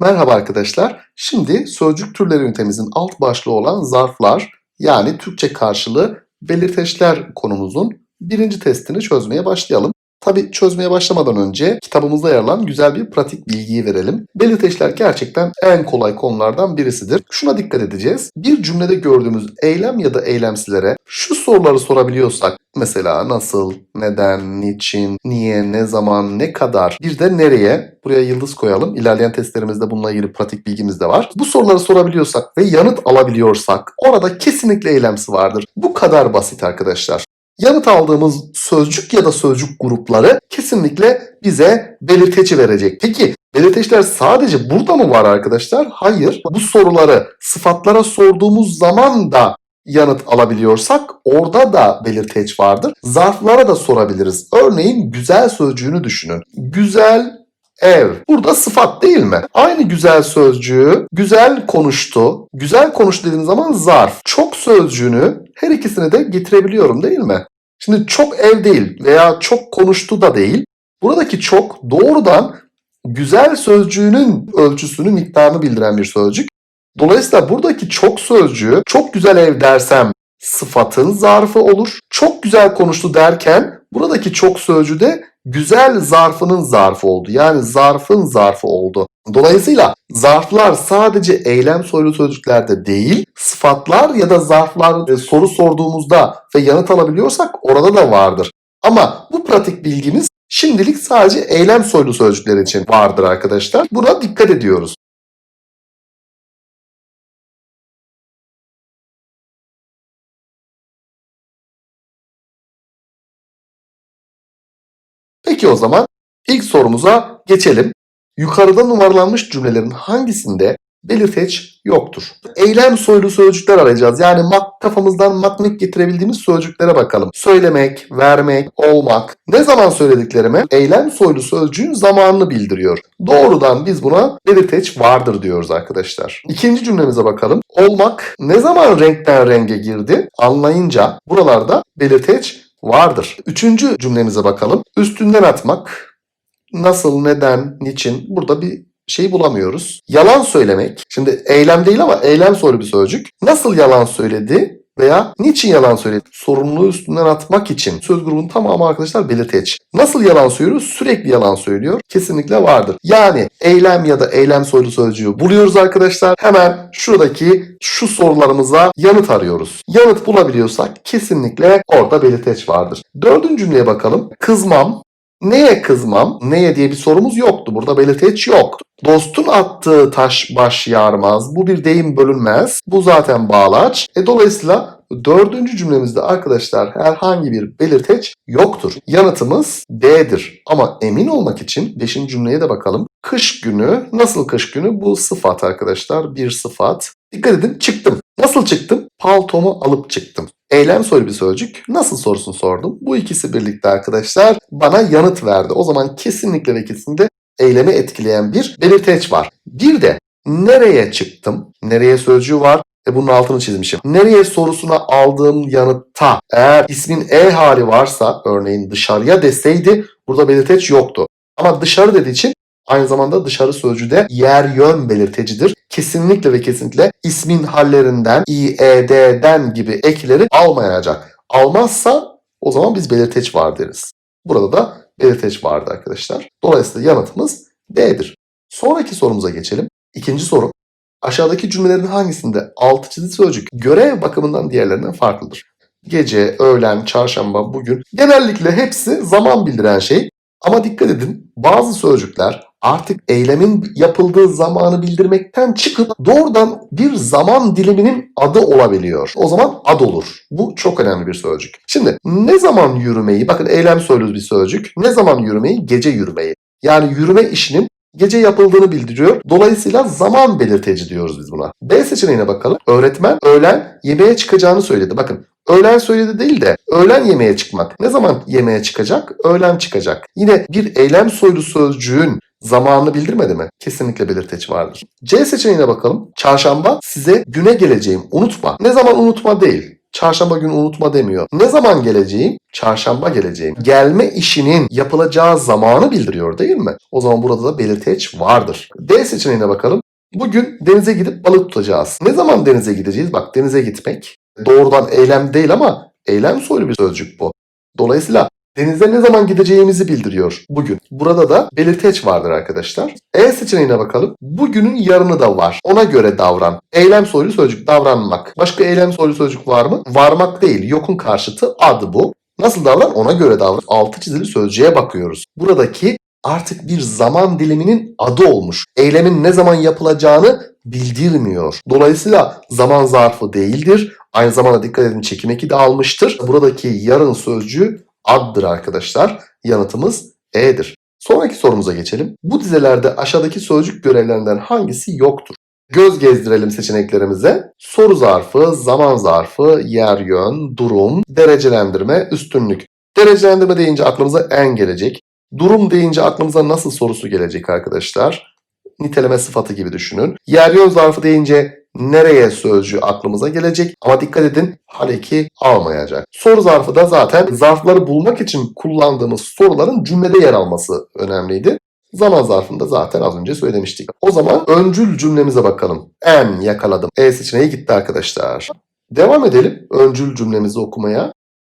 Merhaba arkadaşlar. Şimdi sözcük türleri ünitemizin alt başlığı olan zarflar yani Türkçe karşılığı belirteçler konumuzun birinci testini çözmeye başlayalım. Tabi çözmeye başlamadan önce kitabımızda yer alan güzel bir pratik bilgiyi verelim. Belirteçler gerçekten en kolay konulardan birisidir. Şuna dikkat edeceğiz. Bir cümlede gördüğümüz eylem ya da eylemsilere şu soruları sorabiliyorsak mesela nasıl, neden, niçin, niye, ne zaman, ne kadar bir de nereye buraya yıldız koyalım. İlerleyen testlerimizde bununla ilgili pratik bilgimiz de var. Bu soruları sorabiliyorsak ve yanıt alabiliyorsak orada kesinlikle eylemsi vardır. Bu kadar basit arkadaşlar. Yanıt aldığımız sözcük ya da sözcük grupları kesinlikle bize belirteci verecek. Peki belirteçler sadece burada mı var arkadaşlar? Hayır. Bu soruları sıfatlara sorduğumuz zaman da yanıt alabiliyorsak orada da belirteç vardır. Zarflara da sorabiliriz. Örneğin güzel sözcüğünü düşünün. Güzel ev. Burada sıfat değil mi? Aynı güzel sözcüğü güzel konuştu. Güzel konuştu dediğim zaman zarf. Çok sözcüğünü her ikisini de getirebiliyorum değil mi? Şimdi çok ev değil veya çok konuştu da değil. Buradaki çok doğrudan güzel sözcüğünün ölçüsünü, miktarını bildiren bir sözcük. Dolayısıyla buradaki çok sözcüğü çok güzel ev dersem sıfatın zarfı olur. Çok güzel konuştu derken buradaki çok sözcüğü de güzel zarfının zarfı oldu. Yani zarfın zarfı oldu. Dolayısıyla zarflar sadece eylem soylu sözcüklerde değil, sıfatlar ya da zarflar e, soru sorduğumuzda ve yanıt alabiliyorsak orada da vardır. Ama bu pratik bilgimiz şimdilik sadece eylem soylu sözcükler için vardır arkadaşlar. Buna dikkat ediyoruz. Peki o zaman ilk sorumuza geçelim. Yukarıda numaralanmış cümlelerin hangisinde belirteç yoktur? Eylem soylu sözcükler arayacağız. Yani mak kafamızdan maknik getirebildiğimiz sözcüklere bakalım. Söylemek, vermek, olmak. Ne zaman söylediklerime eylem soylu sözcüğün zamanını bildiriyor. Doğrudan biz buna belirteç vardır diyoruz arkadaşlar. İkinci cümlemize bakalım. Olmak ne zaman renkten renge girdi? Anlayınca buralarda belirteç vardır. Üçüncü cümlemize bakalım. Üstünden atmak nasıl, neden, niçin burada bir şey bulamıyoruz. Yalan söylemek. Şimdi eylem değil ama eylem soru bir sözcük. Nasıl yalan söyledi veya niçin yalan söyledi? Sorumluluğu üstünden atmak için söz grubunun tamamı arkadaşlar belirteç. Nasıl yalan söylüyoruz? Sürekli yalan söylüyor. Kesinlikle vardır. Yani eylem ya da eylem soylu sözcüğü buluyoruz arkadaşlar. Hemen şuradaki şu sorularımıza yanıt arıyoruz. Yanıt bulabiliyorsak kesinlikle orada belirteç vardır. Dördüncü cümleye bakalım. Kızmam, Neye kızmam? Neye diye bir sorumuz yoktu. Burada belirteç yok. Dostun attığı taş baş yarmaz. Bu bir deyim bölünmez. Bu zaten bağlaç. E, dolayısıyla dördüncü cümlemizde arkadaşlar herhangi bir belirteç yoktur. Yanıtımız D'dir. Ama emin olmak için beşinci cümleye de bakalım. Kış günü, nasıl kış günü? Bu sıfat arkadaşlar. Bir sıfat. Dikkat edin çıktım. Nasıl çıktım? Paltomu alıp çıktım. Eylem soru bir sözcük. Nasıl sorusunu sordum. Bu ikisi birlikte arkadaşlar bana yanıt verdi. O zaman kesinlikle ve kesinlikle eylemi etkileyen bir belirteç var. Bir de nereye çıktım? Nereye sözcüğü var. E bunun altını çizmişim. Nereye sorusuna aldığım yanıtta eğer ismin E hali varsa örneğin dışarıya deseydi burada belirteç yoktu. Ama dışarı dediği için aynı zamanda dışarı sözcüğü de yer yön belirtecidir. Kesinlikle ve kesinlikle ismin hallerinden, i, e, d'den gibi ekleri almayacak. Almazsa o zaman biz belirteç var deriz. Burada da belirteç vardı arkadaşlar. Dolayısıyla yanıtımız D'dir. Sonraki sorumuza geçelim. İkinci soru. Aşağıdaki cümlelerin hangisinde altı çizili sözcük görev bakımından diğerlerinden farklıdır? Gece, öğlen, çarşamba, bugün genellikle hepsi zaman bildiren şey. Ama dikkat edin bazı sözcükler artık eylemin yapıldığı zamanı bildirmekten çıkıp doğrudan bir zaman diliminin adı olabiliyor. O zaman ad olur. Bu çok önemli bir sözcük. Şimdi ne zaman yürümeyi, bakın eylem söylüyoruz bir sözcük. Ne zaman yürümeyi? Gece yürümeyi. Yani yürüme işinin gece yapıldığını bildiriyor. Dolayısıyla zaman belirteci diyoruz biz buna. B seçeneğine bakalım. Öğretmen öğlen yemeğe çıkacağını söyledi. Bakın öğlen söyledi değil de öğlen yemeğe çıkmak. Ne zaman yemeğe çıkacak? Öğlen çıkacak. Yine bir eylem soylu sözcüğün zamanını bildirmedi mi? Kesinlikle belirteç vardır. C seçeneğine bakalım. Çarşamba size güne geleceğim unutma. Ne zaman unutma değil. Çarşamba günü unutma demiyor. Ne zaman geleceğim? Çarşamba geleceğim. Gelme işinin yapılacağı zamanı bildiriyor değil mi? O zaman burada da belirteç vardır. D seçeneğine bakalım. Bugün denize gidip balık tutacağız. Ne zaman denize gideceğiz? Bak denize gitmek doğrudan eylem değil ama eylem soylu bir sözcük bu. Dolayısıyla denize ne zaman gideceğimizi bildiriyor bugün. Burada da belirteç vardır arkadaşlar. E seçeneğine bakalım. Bugünün yarını da var. Ona göre davran. Eylem soylu sözcük davranmak. Başka eylem soylu sözcük var mı? Varmak değil. Yokun karşıtı adı bu. Nasıl davran? Ona göre davran. Altı çizili sözcüğe bakıyoruz. Buradaki artık bir zaman diliminin adı olmuş. Eylemin ne zaman yapılacağını bildirmiyor. Dolayısıyla zaman zarfı değildir. Aynı zamanda dikkat edin çekim eki de almıştır. Buradaki yarın sözcüğü addır arkadaşlar. Yanıtımız E'dir. Sonraki sorumuza geçelim. Bu dizelerde aşağıdaki sözcük görevlerinden hangisi yoktur? Göz gezdirelim seçeneklerimize. Soru zarfı, zaman zarfı, yer yön, durum, derecelendirme, üstünlük. Derecelendirme deyince aklımıza en gelecek. Durum deyince aklımıza nasıl sorusu gelecek arkadaşlar? Niteleme sıfatı gibi düşünün. Yer yön zarfı deyince nereye sözcüğü aklımıza gelecek ama dikkat edin hal eki almayacak. Soru zarfı da zaten zarfları bulmak için kullandığımız soruların cümlede yer alması önemliydi. Zaman zarfında zaten az önce söylemiştik. O zaman öncül cümlemize bakalım. En yakaladım. E seçeneği gitti arkadaşlar. Devam edelim öncül cümlemizi okumaya.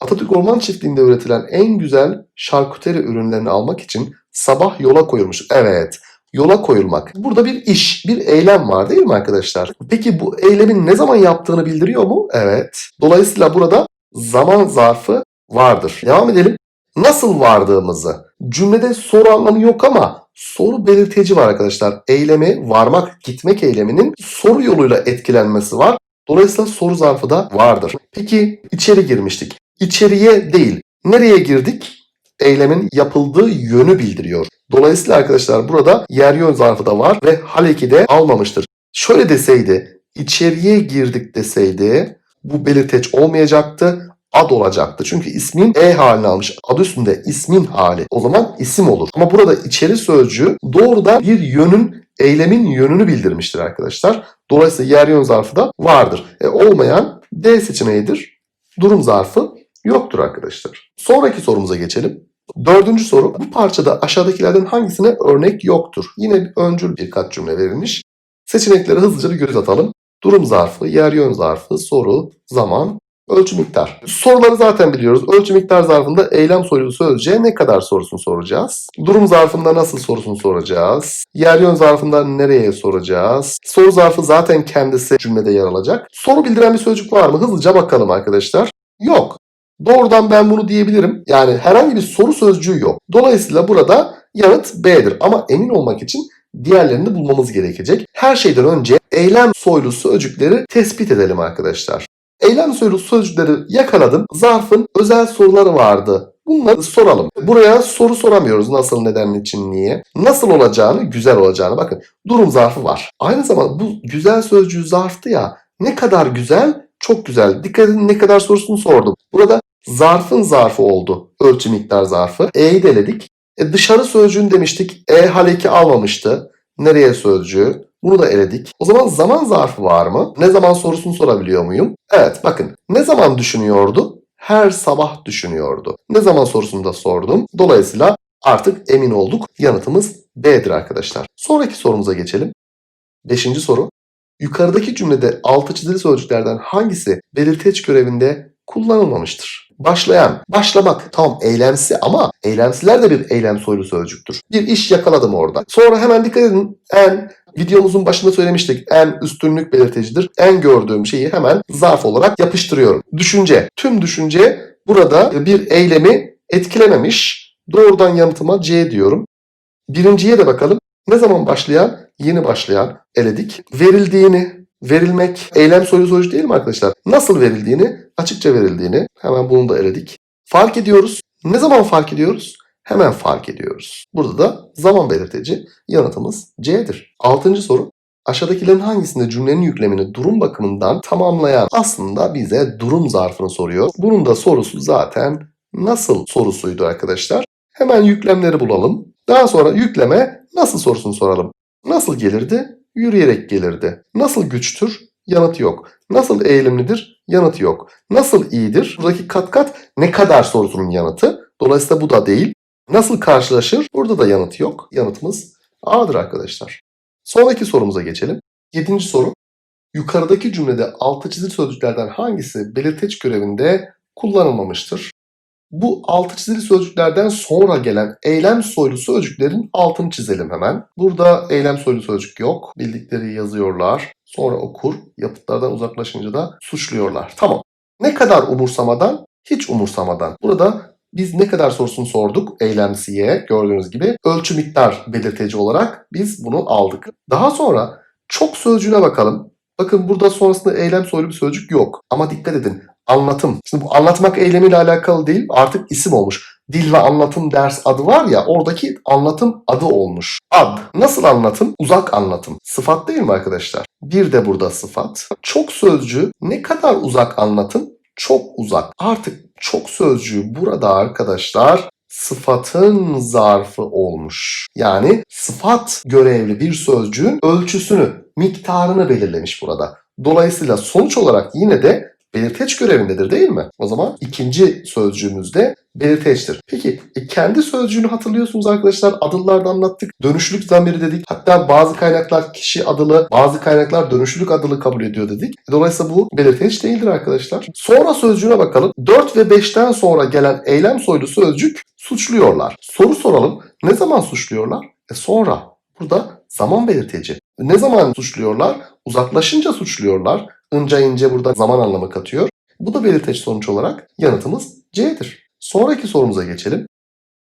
Atatürk Orman Çiftliği'nde üretilen en güzel şarküteri ürünlerini almak için sabah yola koyulmuş. Evet, yola koyulmak. Burada bir iş, bir eylem var değil mi arkadaşlar? Peki bu eylemin ne zaman yaptığını bildiriyor mu? Evet. Dolayısıyla burada zaman zarfı vardır. Devam edelim. Nasıl vardığımızı. Cümlede soru anlamı yok ama soru belirteci var arkadaşlar. Eylemi, varmak, gitmek eyleminin soru yoluyla etkilenmesi var. Dolayısıyla soru zarfı da vardır. Peki içeri girmiştik. İçeriye değil. Nereye girdik? Eylemin yapıldığı yönü bildiriyor. Dolayısıyla arkadaşlar burada yer yön zarfı da var ve hal eki de almamıştır. Şöyle deseydi içeriye girdik deseydi bu belirteç olmayacaktı ad olacaktı. Çünkü ismin e halini almış. Adı üstünde ismin hali. O zaman isim olur. Ama burada içeri sözcüğü doğrudan bir yönün, eylemin yönünü bildirmiştir arkadaşlar. Dolayısıyla yer yön zarfı da vardır. E, olmayan D seçeneğidir. Durum zarfı yoktur arkadaşlar. Sonraki sorumuza geçelim. Dördüncü soru. Bu parçada aşağıdakilerden hangisine örnek yoktur? Yine öncül birkaç cümle verilmiş. Seçenekleri hızlıca bir göz atalım. Durum zarfı, yer yön zarfı, soru, zaman, ölçü miktar. Soruları zaten biliyoruz. Ölçü miktar zarfında eylem soyulu sözcüğe ne kadar sorusunu soracağız. Durum zarfında nasıl sorusunu soracağız. Yer yön zarfında nereye soracağız. Soru zarfı zaten kendisi cümlede yer alacak. Soru bildiren bir sözcük var mı? Hızlıca bakalım arkadaşlar. Yok. Doğrudan ben bunu diyebilirim. Yani herhangi bir soru sözcüğü yok. Dolayısıyla burada yanıt B'dir. Ama emin olmak için diğerlerini bulmamız gerekecek. Her şeyden önce eylem soylu sözcükleri tespit edelim arkadaşlar. Eylem soylu sözcükleri yakaladım. Zarfın özel soruları vardı. Bunları soralım. Buraya soru soramıyoruz. Nasıl, neden, niçin, niye. Nasıl olacağını, güzel olacağını. Bakın durum zarfı var. Aynı zamanda bu güzel sözcüğü zarftı ya. Ne kadar güzel, çok güzel. Dikkat edin ne kadar sorusunu sordum. Burada zarfın zarfı oldu. Ölçü miktar zarfı. E'yi de eledik. E dışarı sözcüğünü demiştik. E haleki almamıştı. Nereye sözcüğü? Bunu da eledik. O zaman zaman zarfı var mı? Ne zaman sorusunu sorabiliyor muyum? Evet bakın. Ne zaman düşünüyordu? Her sabah düşünüyordu. Ne zaman sorusunu da sordum. Dolayısıyla artık emin olduk. Yanıtımız B'dir arkadaşlar. Sonraki sorumuza geçelim. Beşinci soru. Yukarıdaki cümlede altı çizili sözcüklerden hangisi belirteç görevinde kullanılmamıştır? Başlayan, başlamak tamam eylemsi ama eylemsiler de bir eylem soylu sözcüktür. Bir iş yakaladım orada. Sonra hemen dikkat edin en videomuzun başında söylemiştik en üstünlük belirtecidir. En gördüğüm şeyi hemen zarf olarak yapıştırıyorum. Düşünce, tüm düşünce burada bir eylemi etkilememiş. Doğrudan yanıtıma C diyorum. Birinciye de bakalım. Ne zaman başlayan? Yeni başlayan eledik. Verildiğini, verilmek eylem soylu sözcük değil mi arkadaşlar? Nasıl verildiğini, açıkça verildiğini hemen bunu da eledik. Fark ediyoruz. Ne zaman fark ediyoruz? Hemen fark ediyoruz. Burada da zaman belirteci yanıtımız C'dir. Altıncı soru. Aşağıdakilerin hangisinde cümlenin yüklemini durum bakımından tamamlayan aslında bize durum zarfını soruyor. Bunun da sorusu zaten nasıl sorusuydu arkadaşlar. Hemen yüklemleri bulalım. Daha sonra yükleme nasıl sorusunu soralım. Nasıl gelirdi? Yürüyerek gelirdi. Nasıl güçtür? Yanıtı yok. Nasıl eğilimlidir? Yanıtı yok. Nasıl iyidir? Buradaki kat kat ne kadar sorusunun yanıtı. Dolayısıyla bu da değil. Nasıl karşılaşır? Burada da yanıtı yok. Yanıtımız A'dır arkadaşlar. Sonraki sorumuza geçelim. Yedinci soru. Yukarıdaki cümlede altı çizili sözcüklerden hangisi belirteç görevinde kullanılmamıştır? Bu altı çizili sözcüklerden sonra gelen eylem soylu sözcüklerin altını çizelim hemen. Burada eylem soylu sözcük yok. Bildikleri yazıyorlar. Sonra okur. Yapıtlardan uzaklaşınca da suçluyorlar. Tamam. Ne kadar umursamadan? Hiç umursamadan. Burada biz ne kadar sorusunu sorduk eylemsiye gördüğünüz gibi ölçü miktar belirteci olarak biz bunu aldık. Daha sonra çok sözcüğüne bakalım. Bakın burada sonrasında eylem soylu bir sözcük yok. Ama dikkat edin anlatım. Şimdi bu anlatmak eylemiyle alakalı değil artık isim olmuş. Dil ve anlatım ders adı var ya oradaki anlatım adı olmuş. Ad. Nasıl anlatım? Uzak anlatım. Sıfat değil mi arkadaşlar? Bir de burada sıfat. Çok sözcüğü ne kadar uzak anlatım? Çok uzak. Artık çok sözcüğü burada arkadaşlar sıfatın zarfı olmuş. Yani sıfat görevli bir sözcüğün ölçüsünü, miktarını belirlemiş burada. Dolayısıyla sonuç olarak yine de belirteç görevindedir değil mi? O zaman ikinci sözcüğümüz de belirteçtir. Peki e, kendi sözcüğünü hatırlıyorsunuz arkadaşlar. Adıllarda anlattık. Dönüşlük zamiri dedik. Hatta bazı kaynaklar kişi adılı, bazı kaynaklar dönüşlülük adılı kabul ediyor dedik. Dolayısıyla bu belirteç değildir arkadaşlar. Sonra sözcüğüne bakalım. 4 ve 5'ten sonra gelen eylem soylu sözcük suçluyorlar. Soru soralım. Ne zaman suçluyorlar? E sonra. Burada zaman belirteci. Ne zaman suçluyorlar? Uzaklaşınca suçluyorlar. Inca ince burada zaman anlamı katıyor. Bu da belirteç sonuç olarak yanıtımız C'dir. Sonraki sorumuza geçelim.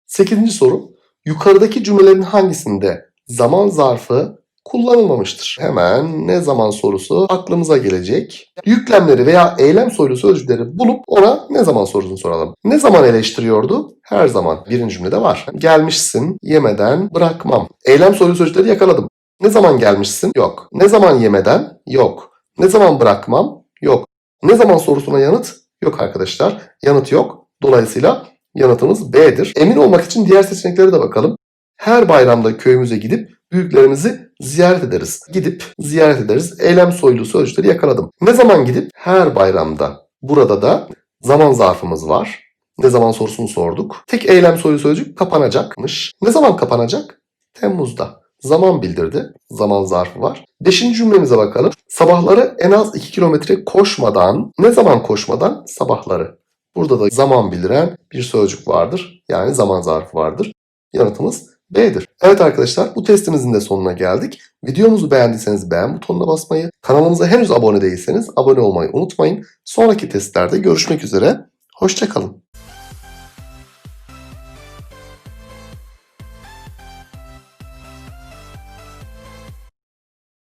8. soru. Yukarıdaki cümlelerin hangisinde zaman zarfı kullanılmamıştır? Hemen ne zaman sorusu aklımıza gelecek. Yüklemleri veya eylem soylu sözcükleri bulup ona ne zaman sorusunu soralım. Ne zaman eleştiriyordu? Her zaman. Birinci cümlede var. Gelmişsin, yemeden bırakmam. Eylem soylu sözcükleri yakaladım. Ne zaman gelmişsin? Yok. Ne zaman yemeden? Yok. Ne zaman bırakmam? Yok. Ne zaman sorusuna yanıt? Yok arkadaşlar. Yanıt yok. Dolayısıyla yanıtımız B'dir. Emin olmak için diğer seçeneklere de bakalım. Her bayramda köyümüze gidip büyüklerimizi ziyaret ederiz. Gidip ziyaret ederiz. Eylem soylu sözcükleri yakaladım. Ne zaman gidip? Her bayramda. Burada da zaman zarfımız var. Ne zaman sorusunu sorduk. Tek eylem soylu sözcük kapanacakmış. Ne zaman kapanacak? Temmuz'da. Zaman bildirdi. Zaman zarfı var. Beşinci cümlemize bakalım. Sabahları en az 2 kilometre koşmadan, ne zaman koşmadan? Sabahları. Burada da zaman bildiren bir sözcük vardır. Yani zaman zarfı vardır. Yanıtımız B'dir. Evet arkadaşlar bu testimizin de sonuna geldik. Videomuzu beğendiyseniz beğen butonuna basmayı, kanalımıza henüz abone değilseniz abone olmayı unutmayın. Sonraki testlerde görüşmek üzere. Hoşçakalın.